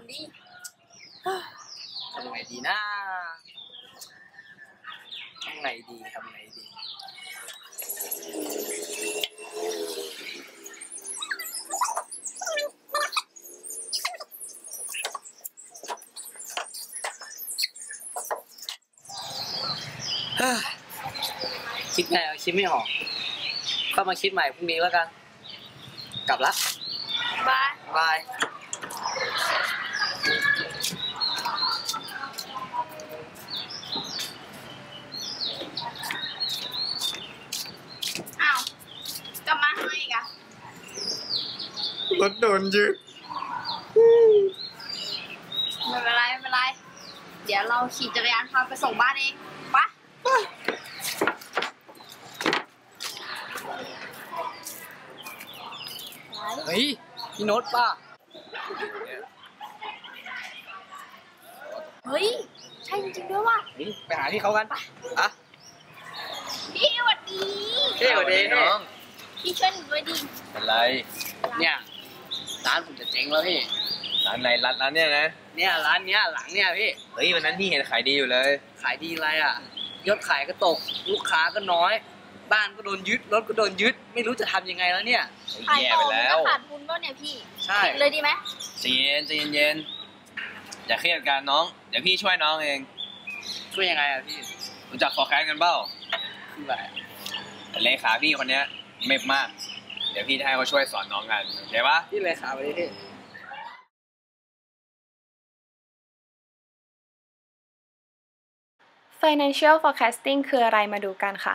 อนดิทำไงดีนะทำไงดีทำไงดีเฮ้ยคิดไงเอาคิดไม่ออกเข้ามาคิดใหม่พรุ่งนี้แล้วกัน กลับละบาย บาย อ้าวกลับมาทำไมอีกอะ รถโดนยึดไม่เป็นไรไม่เป็นไร เดี๋ยวเราขี่จักรยานพาไปส่งบ้านเองไปะเฮ้ย พี่โน้ตป้าเฮ้ย ใช่จริงๆด้วยว่ะเฮ้ยไปหาพี่เขากันอะพี่สวัสดีเท่กว่าเดน้องพี่ช่วยหนูด้วยดิเป็นไร เนี่ย ร้านผมจะเจ๊งแล้วพี่ ร้านไหนร้านร้านเนี้ยนะ เนี่ยร้านเนี้ยหลังเนี่ยพี่ เฮ้ยวันนั้นพี่เห็นขายดีอยู่เลย ขายดีอะไรอะ ยอดขายก็ตก ลูกค้าก็น้อย บ้านก็โดนยึด รถก็โดนยึด ไม่รู้จะทำยังไงแล้วเนี่ย ขายแย่ต่อไปมันแล้ว ก็ขาดทุนก็เนี่ยพี่ใช่ ปิดเลยดีไหมใจเย็นใจเย็นๆอย่าเครียดกันน้อง เดี๋ยวพี่ช่วยน้องเอง ช่วยยังไงอะพี่ รู้จัก forecast กันเปล่าคืออะไรเลขาพี่คนเนี้ยเมบมาก เดี๋ยวพี่จะให้เขาช่วยสอนน้องกันเดี๋ยวปะพี่เลยขาไปดิพี่ Financial Forecasting คืออะไรมาดูกันค่ะ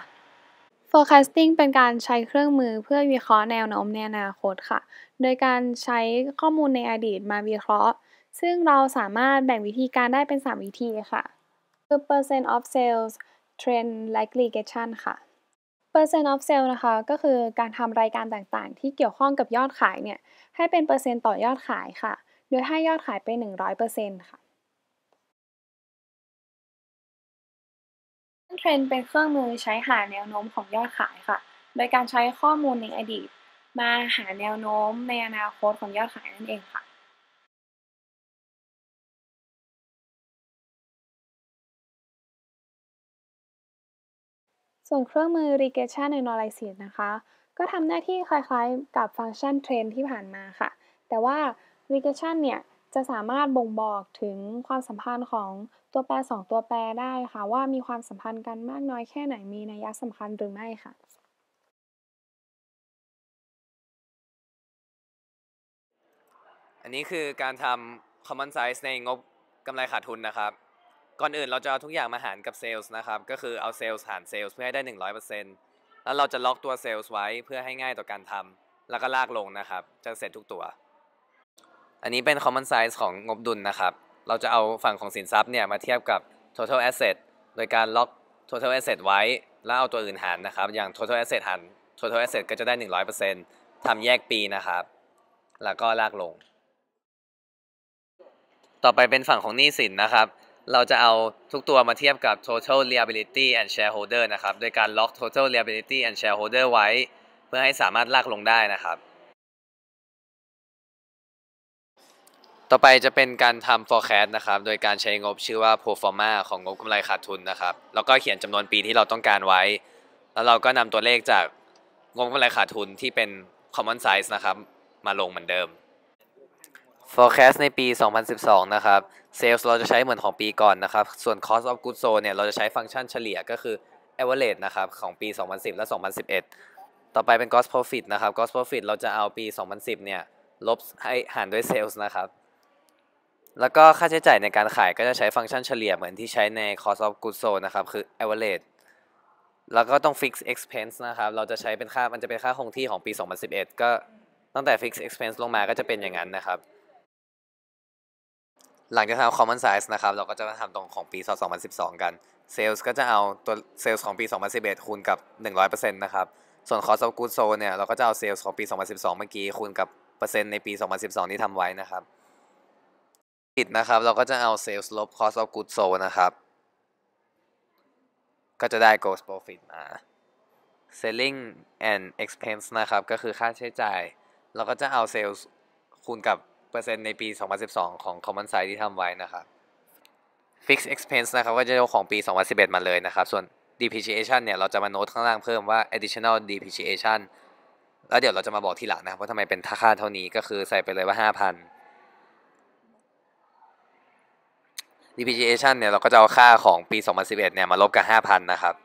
Forecasting เป็นการใช้เครื่องมือเพื่อวิเคราะห์แนวโน้มในอนาคตค่ะ โดยการใช้ข้อมูลในอดีตมาวิเคราะห์ ซึ่งเราสามารถแบ่งวิธีการได้เป็น 3 วิธีค่ะ คือ percent of sales trend และ regression ค่ะ percent of sale นะคะ ก็คือการทำรายการต่างๆ ที่เกี่ยวข้องกับยอดขายเนี่ย ให้เป็นเปอร์เซ็นต์ต่อยอดขายค่ะ โดยให้ยอดขายเป็น100%ค่ะเทรนด์เป็นเครื่องมือใช้หาแนวโน้มของยอดขายค่ะ โดยการใช้ข้อมูลในอดีต มาหาแนวโน้มในอนาคตของยอดขายนั่นเองค่ะ ส่วนเครื่องมือ regression analysis นะคะ ก็ทำหน้าที่คล้ายๆกับฟังก์ชันเทรนที่ผ่านมาค่ะ แต่ว่า regression เนี่ย จะสามารถบ่งบอกถึงความสัมพันธ์ของตัวแปร 2 ตัวแปรได้ค่ะ ว่ามีความสัมพันธ์กันมากน้อยแค่ไหนมีนัยสำคัญหรือไม่ค่ะอันนี้คือการทำ common size ในงบกำไรขาดทุนนะครับ ก่อนอื่นเราจะเอาทุกอย่างมาหารกับเซลล์นะครับ ก็คือเอาเซลล์หารเซลล์เพื่อให้ได้ 100%แล้วเราจะล็อกตัวเซลล์ไว้เพื่อให้ง่ายต่อการทำแล้วก็ลากลงนะครับ จะเสร็จทุกตัว อันนี้เป็น common size ของงบดุลนะครับ เราจะเอาฝั่งของสินทรัพย์เนี่ยมาเทียบกับ total asset โดยการล็อก total asset ไว้ แล้วเอาตัวอื่นหารนะครับ อย่าง total asset หาร total asset ก็จะได้ 100%ทำแยกปีนะครับ แล้วก็ลากลง ต่อไปเป็นฝั่งของหนี้สินนะครับ เราจะเอาทุกตัวมาเทียบกับ total liability and shareholder นะครับ โดยการล็อก total liability and shareholder ไว้ เพื่อให้สามารถลากลงได้นะครับ ต่อไปจะเป็นการทำ forecast นะครับ โดยการใช้งบชื่อว่า pro forma ของงบกำไรขาดทุนนะครับ แล้วก็เขียนจำนวนปีที่เราต้องการไว้ แล้วเราก็นำตัวเลขจากงบกำไรขาดทุนที่เป็น common size นะครับ มาลงเหมือนเดิม forecast ในปี 2012 นะครับ sales เราจะใช้เหมือนของปีก่อนนะครับ ส่วน cost of goods sold เนี่ย เราจะใช้ฟังก์ชันเฉลี่ยก็คือ average นะครับ ของปี 2010 และ 2011 ต่อไปเป็น gross profit นะครับ gross profit เราจะเอาปี 2010 เนี่ย ลบให้หารด้วย sales นะครับ แล้วก็ค่าใช้จ่ายในการขายก็จะใช้ฟังก์ชันเฉลี่ยเหมือนที่ใช้ใน cost of goods sold นะครับ คือ average แล้วก็ต้อง fix expense นะครับ เราจะใช้เป็นค่า มันจะเป็นค่าคงที่ของปี 2011 ก็ตั้งแต่ fix expense ลงมาก็จะเป็นอย่างนั้นนะครับ หลังจากทำ common size นะครับ เราก็จะมาทำตรงของปี 2012 กัน sales ก็จะเอาตัว sales ของปี 2011 คูณกับ 100%นะครับ ส่วน cost of goods sold เนี่ย เราก็จะเอา sales ของปี 2012 เมื่อกี้คูณกับเปอร์เซ็นต์ในปี 2012 ที่ทำไว้นะครับผิดนะครับ เราก็จะเอา sales ลบ cost of goods sold นะครับ ก็จะได้ gross profit มา selling and expense นะครับ ก็คือค่าใช้จ่าย เราก็จะเอา sales คูณกับ เปอร์เซ็นต์ในปี 2012 ของ common size ที่ทำไว้นะครับ fixed expense นะครับก็จะยกของปี 2011 มาเลยนะครับ ส่วน depreciation เนี่ยเราจะมาโน้ตข้างล่างเพิ่มว่า additional depreciation แล้วเดี๋ยวเราจะมาบอกทีหลังนะครับว่าทำไมเป็นค่าเท่านี้ก็คือใส่ไปเลยว่า 5,000 depreciation เนี่ยเราก็จะเอาค่าของปี 2011 เนี่ยมาลบกับ 5,000 นะครับ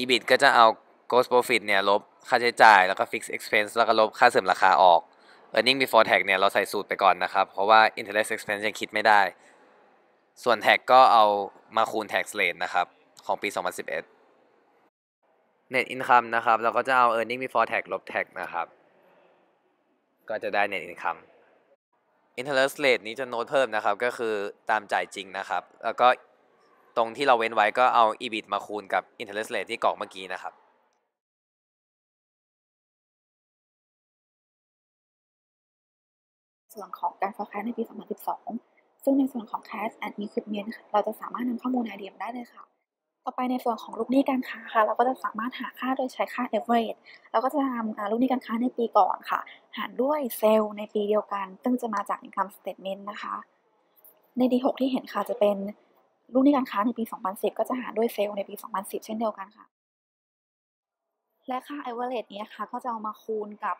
EBIT ก็จะเอา gross profit เนี่ยลบค่าใช้จ่ายแล้วก็ fixed expense แล้วก็ลบค่าเสริมราคาออก earning before tax เนี่ยเราใส่สูตรไปก่อนนะครับ เพราะว่า interest expense ยังคิดไม่ได้ ส่วน tax ก็เอามาคูณ tax rate นะครับ ของปี 2011 net income นะครับ เราก็จะเอา earning before tax ลบ tax นะครับ ก็จะได้ net income interest rate นี้จะโน้ตเพิ่มนะครับ ก็คือตามจ่ายจริงนะครับ แล้วก็ตรงที่เราเว้นไว้ก็เอา EBIT มาคูณกับ interest rate ที่กรอกเมื่อกี้นะครับ ส่วนของการ forecast ในปี 2012 ซึ่งในส่วนของ cash and equipment เราจะสามารถนำข้อมูลในเดียได้เลยค่ะ ต่อไปในส่วนของลูกหนี้การค้าค่ะ เราก็จะสามารถหาค่าโดยใช้ค่า average เราก็จะทำลูกหนี้การค้าในปีก่อนค่ะ หารด้วยเซลล์ในปีเดียวกัน ซึ่งจะมาจาก income statement นะคะ ใน D6 ที่เห็นค่ะจะเป็นลูกหนี้การค้าในปี 2010 ก็จะหารด้วยเซลล์ในปี 2010 เช่นเดียวกันค่ะ และค่า average เนี้ยค่ะก็จะเอามาคูณกับ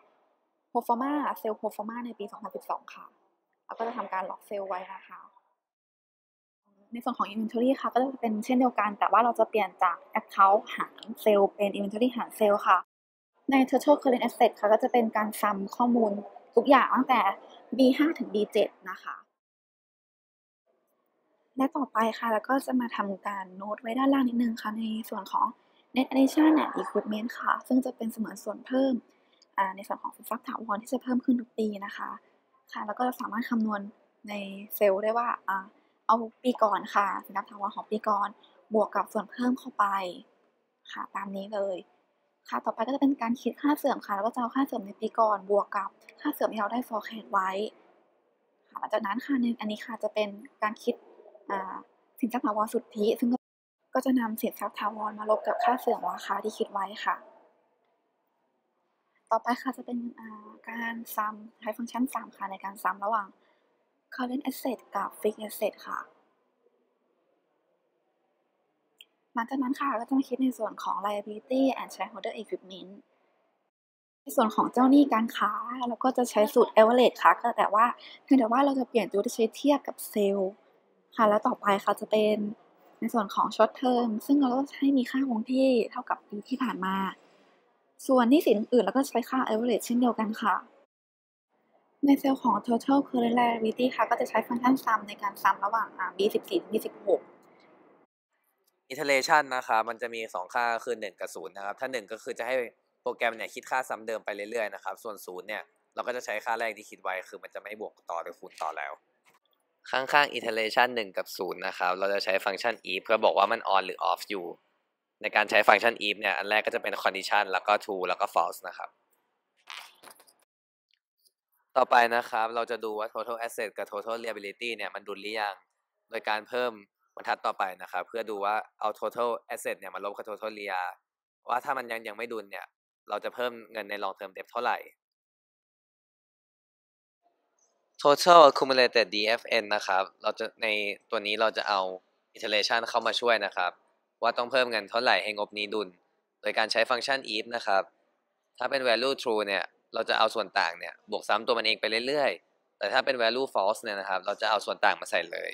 pro forma เซลล์ pro forma ในปี 2012 ค่ะแล้วก็จะทำการล็อกเซลล์ไว้นะคะ ในส่วนของ inventory ค่ะ ก็จะเป็นเช่นเดียวกัน แต่ว่าเราจะเปลี่ยนจาก account หารเซลล์เป็น inventory หารเซลล์ค่ะ ใน total current asset ค่ะ ก็จะเป็นการซัมข้อมูลทุกอย่างตั้งแต่ B5 ถึง B7 นะคะ และต่อไปค่ะ แล้วก็จะมาทำการโน้ตไว้ด้านล่างนิดนึงค่ะ ในส่วนของ net addition and equipment ค่ะ ซึ่งจะเป็นเสมือนส่วนเพิ่ม ในส่วนของสินทรัพย์ถาวรที่จะเพิ่มขึ้นทุกปีนะคะค่ะแล้วก็สามารถคำนวณในเซลล์ได้ว่าเอาปีก่อนค่ะสินทรัพย์ถาวรของปีก่อน บวกกับส่วนเพิ่มเข้าไปค่ะตามนี้เลยค่ะต่อไปก็จะเป็นการคิดค่าเสื่อมค่ะ แล้วก็จะเอาค่าเสื่อมในปีก่อน บวกกับค่าเสื่อมที่เราได้ forecast ไว้ค่ะหลังจากนั้นค่ะในอันนี้ค่ะจะเป็นการคิดสินทรัพย์ถาวรสุทธิ ซึ่งก็ก็จะนำสินทรัพย์ถาวรมาลบกับค่าเสื่อมราคาที่คิดไว้ค่ะ ต่อไปค่ะจะเป็นาการซัมใช้ฟังก์ชันซัมค่ะในการซัมระหว่าง current asset กับ fixed asset ค่ะ หลังจากนั้นค่ะก็จะมาคิดในส่วนของ liability and shareholder equipment ในส่วนของเจ้าหนี้การค้าเราก็จะใช้สูตร average ค่ะก็แต่ว่าเพียงแต่ว่าเราจะเปลี่ยนตัวที่ใช้เทียบกับเซลล์ค่ะ แล้วต่อไปค่ะจะเป็นในส่วนของ short term ซึ่งเราก็ให้มีค่าคงที่เท่ากับปีที่ผ่านมา ส่วนหนี้สินอื่นๆเราก็ใช้ค่า average เช่นเดียวกันค่ะ ในเซลล์ของ total current liability ค่ะ ก็จะใช้ฟังก์ชัน sum ในการ sum ระหว่างอ่า B14 ถึง B16 iteration นะครับมันจะมี 2 ค่าคือ 1 กับ 0 นะครับ ถ้า 1 ก็คือจะให้โปรแกรมเนี่ยคิดค่าซ้ำเดิมไปเรื่อยๆนะครับ ส่วน 0 เนี่ย เราก็จะใช้ค่าแรกที่คิดไว้ คือมันจะไม่บวกต่อหรือคูณต่อแล้ว ข้างๆ iteration 1 กับ 0 นะครับ เราจะใช้ฟังก์ชัน if เพื่อบอกว่ามัน on หรือ off อยู่ ในการใช้ฟังก์ชัน if เนี่ย อันแรกก็จะเป็น condition แล้วก็ true แล้วก็ false นะครับ ต่อไปนะครับ เราจะดูว่า total asset กับ total liability เนี่ย มันดุลหรือยัง โดยการเพิ่มบรรทัดต่อไปนะครับ เพื่อดูว่าเอา total asset เนี่ยมาลบกับ total lia ว่าถ้ามันยังยังไม่ดุลเนี่ย เราจะเพิ่มเงินใน long term debt เท่าไหร่ total accumulated DFN นะครับ เราจะในตัวนี้เราจะเอา iteration เข้ามาช่วยนะครับ ว่าต้องเพิ่มเงินเท่าไหร่ให้งบนี้ดุล โดยการใช้ฟังก์ชัน if นะครับ ถ้าเป็น value true เนี่ย เราจะเอาส่วนต่างเนี่ย บวกซ้ำตัวมันเองไปเรื่อยๆ แต่ถ้าเป็น value false เนี่ยนะครับ เราจะเอาส่วนต่างมาใส่เลย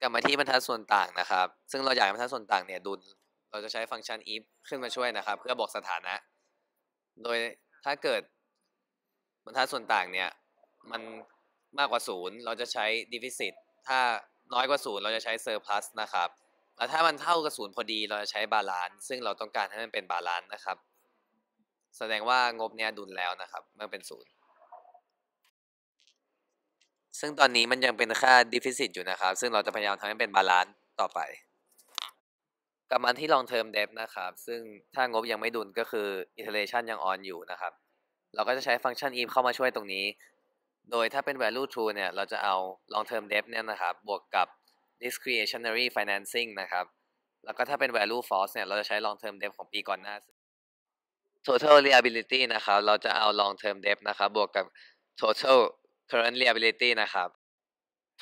กลับมาที่บรรทัดส่วนต่างนะครับ ซึ่งเราอยากให้บรรทัดส่วนต่างเนี่ยดุล เราจะใช้ฟังก์ชัน if ขึ้นมาช่วยนะครับ เพื่อบอกสถานะ โดยถ้าเกิดบรรทัดส่วนต่างเนี่ย มันมากกว่าศูนย์เราจะใช้ deficit ถ้า น้อยกว่าศูนย์เราจะใช้ surplus นะครับแล้วถ้ามันเท่ากับศูนย์พอดีเราจะใช้ balance ซึ่งเราต้องการให้มันเป็น balance นะครับ แสดงว่างบเนี้ยดุลแล้วนะครับเมื่อเป็นศูนย์ซึ่งตอนนี้มันยังเป็นค่า deficit อยู่นะครับ ซึ่งเราจะพยายามทำให้เป็น balance ต่อไปกลับมาที่ long term debt นะครับ ซึ่งถ้างบยังไม่ดุลก็คือ iteration ยัง on อยู่นะครับ เราก็จะใช้ฟังก์ชัน if เข้ามาช่วยตรงนี้ โดยถ้าเป็น value true เนี่ย เราจะเอา long term debt เนี่ยนะครับ บวกกับ discretionary financing นะครับ แล้วก็ถ้าเป็น value false เนี่ย เราจะใช้ long term depth ของปีก่อนหน้า total liability นะครับ เราจะเอา long term depth นะครับ บวกกับ total current liability นะครับ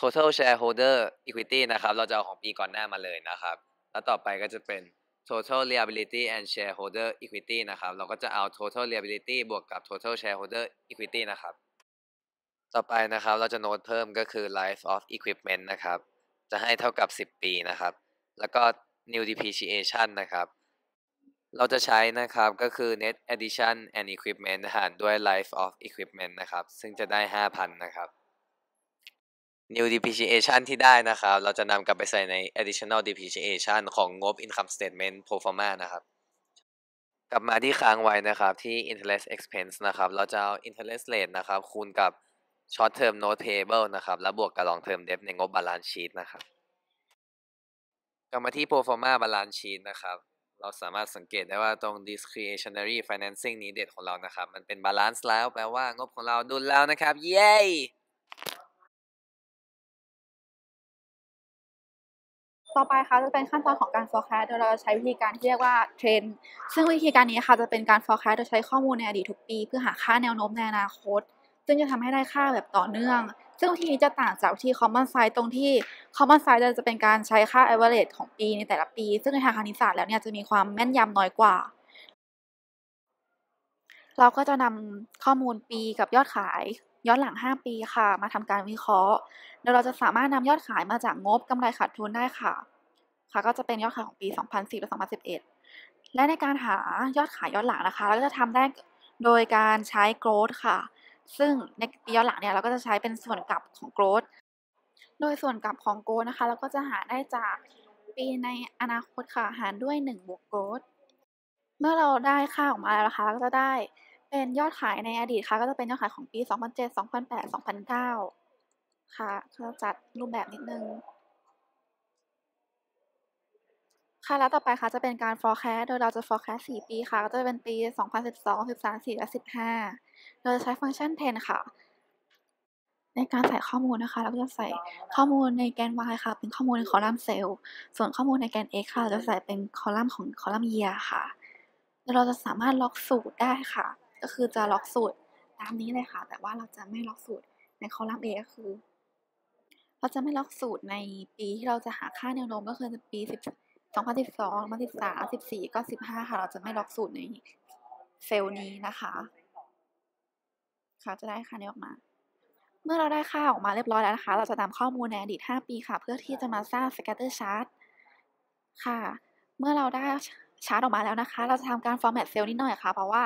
total shareholder equity นะครับ เราจะเอาของปีก่อนหน้ามาเลยนะครับ แล้วต่อไปก็จะเป็น total liability and shareholder equity นะครับ เราก็จะเอา total liability บวกกับ total shareholder equity นะครับ ต่อไปนะครับเราจะโน้ตเพิ่มก็คือ life of equipment นะครับ จะให้เท่ากับ 10 ปีนะครับ แล้วก็ new depreciation นะครับ เราจะใช้นะครับก็คือ net addition and equipment หารด้วย life of equipment นะครับ ซึ่งจะได้ 5,000 นะครับ new depreciation ที่ได้นะครับ เราจะนำกลับไปใส่ใน additional depreciation ของงบ income statement pro forma นะครับกลับมาที่ค้างไว้นะครับที่ interest expense นะครับ เราจะเอา interest rate นะครับคูณกับ short term note payable นะครับ แล้วบวกกับ long term debt ในงบ balance sheet นะครับกลับมาที่ pro forma balance sheet นะครับ เราสามารถสังเกตได้ว่าตรง discretionary financing needed ของเรานะครับ มันเป็น balance แล้วแปลว่างบของเราดุลแล้วนะครับ เย้ต่อไปค่ะจะเป็นขั้นตอนของการ forecast โดยเราจะใช้วิธีการที่เรียกว่าเทรนซึ่งวิธีการนี้ค่ะจะเป็นการ forecast โดยใช้ข้อมูลในอดีตทุกปี เพื่อหาค่าแนวโน้มในอนาคต ซึ่งจะทำให้ได้ค่าแบบต่อเนื่อง ซึ่งวิธีนี้จะต่างจากวิธี common size ตรงที่ common size จะเป็นการใช้ค่า average ของปีในแต่ละปี ซึ่งในทางคณิตศาสตร์แล้วเนี่ยจะมีความแม่นยำน้อยกว่า เราก็จะนำข้อมูลปีกับยอดขายย้อนหลัง 5 ปีค่ะ มาทำการวิเคราะห์โดยเราจะสามารถนำยอดขายมาจากงบกำไรขาดทุนได้ค่ะ ค่ะ ก็จะเป็นยอดขายของปี 2010และ2011 และในการหายอดขายย้อนหลังนะคะ เราก็จะทำได้โดยการใช้ growth ค่ะ ซึ่งในปีย้อนหลังเนี่ยเราก็จะใช้เป็นส่วนกลับของ growth โดยส่วนกลับของ growth นะคะ เราก็จะหาได้จากปีในอนาคตค่ะหารด้วย1บวก growth เมื่อเราได้ค่าออกมาแล้วนะคะเราก็จะได้เป็นยอดขายในอดีตค่ะ ก็จะเป็นยอดขายของปี 2007 2008 2009 ค่ะก็จัดรูปแบบนิดนึงค่ะแล้วต่อไปค่ะจะเป็นการ forecast โดยเราจะ forecast 4 ปีค่ะ ก็จะเป็นปี 2012 13 14และ15 เราจะใช้ฟังก์ชัน10ค่ะ ในการใส่ข้อมูลนะคะ เราก็จะใส่ข้อมูลในแกน y ค่ะ เป็นข้อมูลในคอลัมน์เซลล์ ส่วนข้อมูลในแกน x ค่ะ เราจะใส่เป็นคอลัมน์ของคอลัมน์ year ค่ะ แล้วเราจะสามารถล็อกสูตรได้ค่ะ ก็คือจะล็อกสูตรตามนี้เลยค่ะ แต่ว่าเราจะไม่ล็อกสูตรในคอลัมน์ a ก็คือ เราจะไม่ล็อกสูตรในปีที่เราจะหาค่าแนวโน้มก็คือในปี10 2012 2013 14ก็ 15 ค่ะ เราจะไม่ล็อกสูตรในเซลล์นี้นะคะ ค่ะจะได้ค่านี้ออกมา เมื่อเราได้ค่าออกมาเรียบร้อยแล้วนะคะ เราจะนำข้อมูลในอดีต 5 ปีค่ะ เพื่อที่จะมาสร้าง scatter chart ค่ะ เมื่อเราได้ชาร์ตออกมาแล้วนะคะ เราจะทำการ format เซลล์นิดหน่อยค่ะ เพราะว่า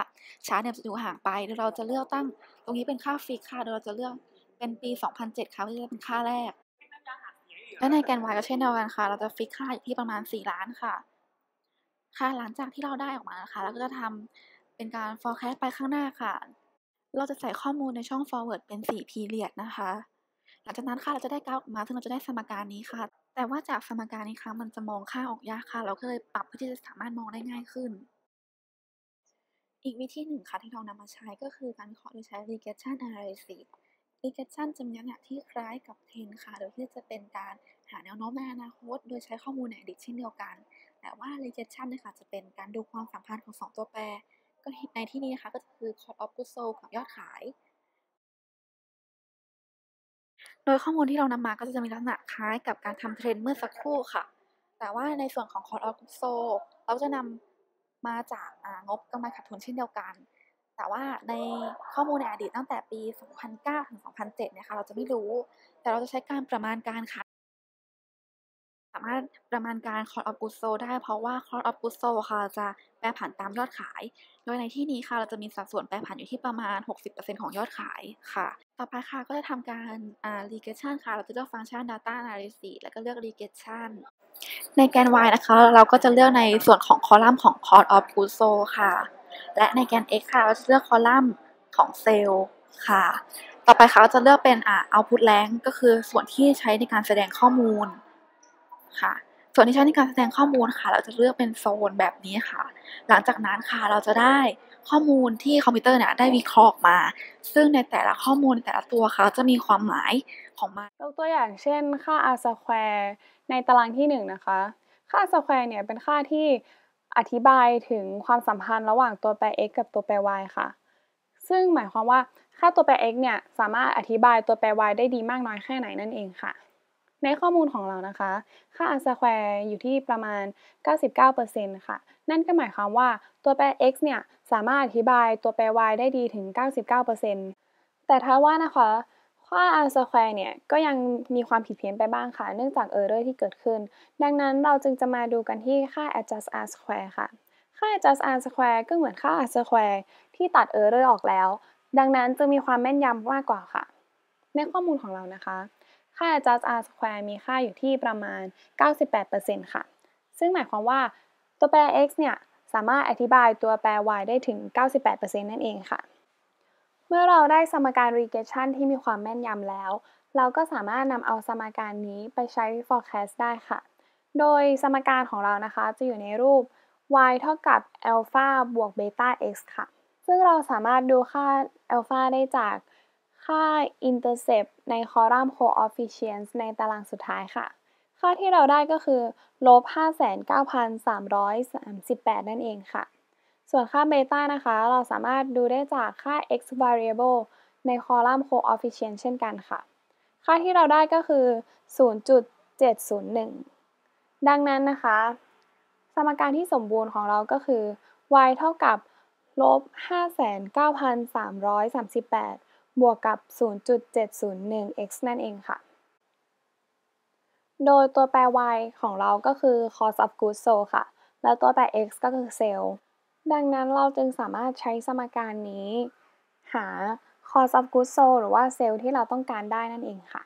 ชาร์ตเนี่ยจะอยู่ห่างไปโดยเราจะเลือกตั้ง ตรงนี้เป็นค่าฟิกค่ะโดยเราจะเลือกเป็นปี 2007 ค่ะเพื่อจะเป็นค่าแรก และในแกน y ก็เช่นเดียวกันค่ะ เราจะฟิกค่าอยู่ที่ประมาณ 4 ล้านค่ะ ค่ะ หลังจากที่เราได้ออกมานะคะ เราก็จะทำเป็นการ forecast ไปข้างหน้าค่ะ เราจะใส่ข้อมูลในช่อง forward เป็น 4 period นะคะ หลังจากนั้นค่ะเราจะได้กราฟออกมา ซึ่งเราจะได้สมการนี้ค่ะ แต่ว่าจากสมการนี้ค่ะมันจะมองค่าออกยากค่ะ เราก็เลยปรับเพื่อที่จะสามารถมองได้ง่ายขึ้น อีกวิธีหนึ่งค่ะที่เรานำมาใช้ก็คือการวิเคราะห์โดยใช้ regression analysis regression จะมีลักษณะที่คล้ายกับเทรนค่ะ โดยที่จะเป็นการหาแนวโน้มในอนาคต โดยใช้ข้อมูลในอดีตเช่นเดียวกัน แต่ว่า regression นี่ค่ะจะเป็นการดูความสัมพันธ์ของสองตัวแปร ก็ในที่นี้นะคะก็คือ cost of goods sold กับยอดขาย โดยข้อมูลที่เรานำมาก็จะมีลักษณะคล้ายกับการทำเทรนเมื่อสักครู่ค่ะ แต่ว่าในส่วนของ cost of goods sold เราจะนำมาจากงบกำไรขาดทุนเช่นเดียวกัน แต่ว่าในข้อมูลในอดีตตั้งแต่ปี 2009 ถึง 2007 เนี่ยค่ะเราจะไม่รู้ แต่เราจะใช้การประมาณการค่ะามารถประมาณการ cost of goods sold ได้เพราะว่า cost of goods sold ค่ะจะแปรผันตามยอดขาย โดยในที่นี้ค่ะเราจะมีสัดส่วนแปรผันอยู่ที่ประมาณ 60%ของยอดขายค่ะ ต่อไปค่ะก็จะทำการ regression ค่ะ เราจะเลือกฟังก์ชัน data analysis แล้วก็เลือก regression ในแกน y นะคะ เราก็จะเลือกในส่วนของคอลัมน์ของ cost of goods sold ค่ะ และในแกน x ค่ะ เราจะเลือกคอลัมน์ของเซลล์ค่ะ ต่อไปค่ะเราจะเลือกเป็นอ่า output rank ก็คือส่วนที่ใช้ในการแสดงข้อมูล ค่ะ ส่วนที่ใช้ในการแสดงข้อมูลค่ะ เราจะเลือกเป็นโซนแบบนี้ค่ะ หลังจากนั้นค่ะเราจะได้ข้อมูลที่คอมพิวเตอร์เนี่ยได้วิเคราะห์ออกมา ซึ่งในแต่ละข้อมูลแต่ละตัวค่ะจะมีความหมายของมันยกตัวอย่างเช่น ค่า r square ในตารางที่ 1 นะคะ ค่าสแควร์เนี่ยเป็นค่าที่อธิบายถึงความสัมพันธ์ระหว่างตัวแปร x กับตัวแปร y ค่ะ ซึ่งหมายความว่าค่าตัวแปร x เนี่ยสามารถอธิบายตัวแปร y ได้ดีมากน้อยแค่ไหนนั่นเองค่ะ ในข้อมูลของเรานะคะ ค่า r สแควร์อยู่ที่ประมาณ 99%ค่ะ นั่นก็หมายความว่าตัวแปร x เนี่ย สามารถอธิบายตัวแปร y ได้ดีถึง 99%แต่ถ้าว่านะคะ ค่า r square เนี่ย ก็ยังมีความผิดเพี้ยนไปบ้างค่ะ เนื่องจาก error ที่เกิดขึ้น ดังนั้นเราจึงจะมาดูกันที่ค่า adjust r square ค่ะ ค่า adjust r square ก็เหมือนค่า r square ที่ตัด error อร์ออกแล้ว ดังนั้นจึงมีความแม่นยำมากกว่าค่ะ ในข้อมูลของเรานะคะ ค่า adjust r square มีค่าอยู่ที่ประมาณ 98%ค่ะ ซึ่งหมายความว่าตัวแปร x เนี่ยสามารถอธิบายตัวแปร y ได้ถึง 98%นั่นเองค่ะ เมื่อเราได้สมการ regression ที่มีความแม่นยำแล้ว เราก็สามารถนำเอาสมการนี้ไปใช้ forecast ได้ค่ะ โดยสมการของเรานะคะจะอยู่ในรูป y เท่ากับ alpha บวก beta x ค่ะ ซึ่งเราสามารถดูค่า alpha ได้จาก ค่า intercept ในคอลัมน์ coefficients ในตารางสุดท้ายค่ะ ค่าที่เราได้ก็คือลบ59,338 นั่นเองค่ะ ส่วนค่าเบต้านะคะ เราสามารถดูได้จากค่า x variable ในคอลัมน์ coefficient เช่นกันค่ะ ค่าที่เราได้ก็คือ 0.701 ดังนั้นนะคะ สมการที่สมบูรณ์ของเราก็คือ y เท่ากับลบ59,338 บวกกับ 0.701 x นั่นเองค่ะ โดยตัวแปร y ของเราก็คือ cost of goods sold ค่ะ แล้วตัวแปร x ก็คือ sale ดังนั้นเราจึงสามารถใช้สมการนี้ หา cost of goods sold หรือว่าเซลล์ที่เราต้องการได้นั่นเองค่ะ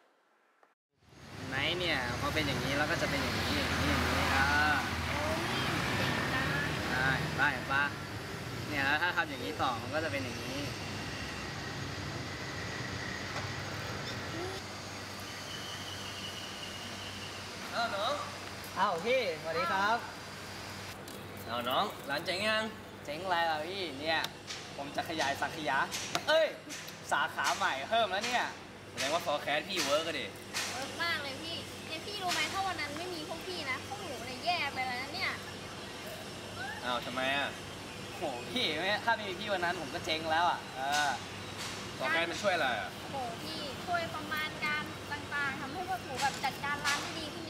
เห็นเนี่ยพอเป็นอย่างนี้แล้วก็จะเป็นอย่างนี้อย่างนี้อย่างนี้อ่าได้เห็นป่ะเห็นป่ะเนี่ยแล้วถ้าทำอย่างนี้ต่อมันก็จะเป็นอย่างนี้ เอ้าน้องเอ้าพี่สวัสดีครับเอาน้องร้านเจ๊งยังเจ๊งอะไรล่ะพี่เนี่ยผมจะขยายสักขยาเอ้ย สาขาใหม่เพิ่มแล้วเนี่ยแสดงว่า forecast พี่เวิร์กก็ดิเวิร์กมากเลยพี่เนี่ยพี่รู้ไหมถ้าวันนั้นไม่มีพวกพี่นะพวกหนูเนี่ยแย่ไปแล้วนะเนี่ยอ้าวทำไมอะโหพี่ไม่ถ้าไม่มีพี่วันนั้นผมก็เจ๊งแล้วอะเออ forecast มันช่วยอะไรอะโอ้โหพี่ช่วยประมาณการต่างๆทำให้พวกหนูแบบจัดการร้านได้ดีขึ้นเ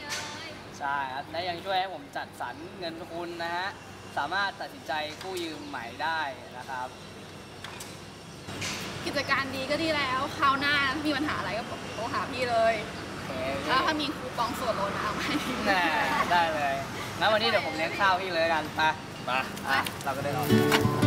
ยอะเลย ใช่ครับและยังช่วยให้ผมจัดสรรเงินทุนนะฮะสามารถตัดสินใจกู้ยืมใหม่ได้นะครับ กิจการดีก็ดีแล้วคราวหน้าถ้ามีปัญหาอะไรก็โทรหาพี่เลยโอเคแล้วถ้ามีคูปองส่วนลดนะเอามาให้พี่แน่ได้เลยงั้นวันนี้เดี๋ยวผมเลี้ยงข้าวพี่เลยกันไป มาอะเราก็ได้ออก